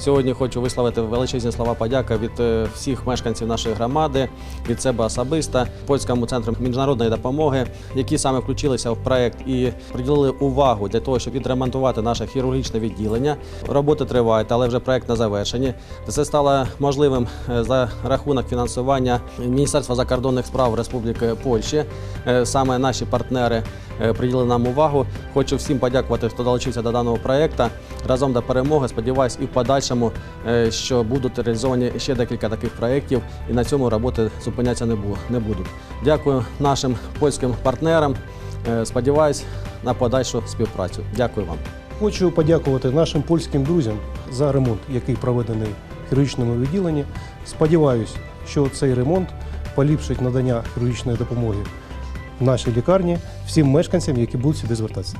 Сьогодні хочу висловити величезні слова подяки від е, всіх мешканців нашої громади, від себе особисто, польському центру міжнародної допомоги, які саме включилися в проект і приділили увагу для того, щоб відремонтувати наше хірургічне відділення. Роботи тривають, але вже проект на завершенні. Це стало можливим е, за рахунок фінансування Міністерства закордонних справ Республіки Польщі. Е, Саме наші партнери приділили нам увагу. Хочу всім подякувати, хто долучився до даного проекту. Разом до перемоги. Сподіваюсь, і в подальшому, е, що будуть реалізовані ще декілька таких проєктів, і на цьому роботи зупинятися не будуть. Дякую нашим польським партнерам. Е, Сподіваюсь на подальшу співпрацю. Дякую вам. Хочу подякувати нашим польським друзям за ремонт, який проведений в хірургічному відділенні. Сподіваюсь, що цей ремонт поліпшить надання хірургічної допомоги нашій лікарні всім мешканцям, які будуть сюди звертатися.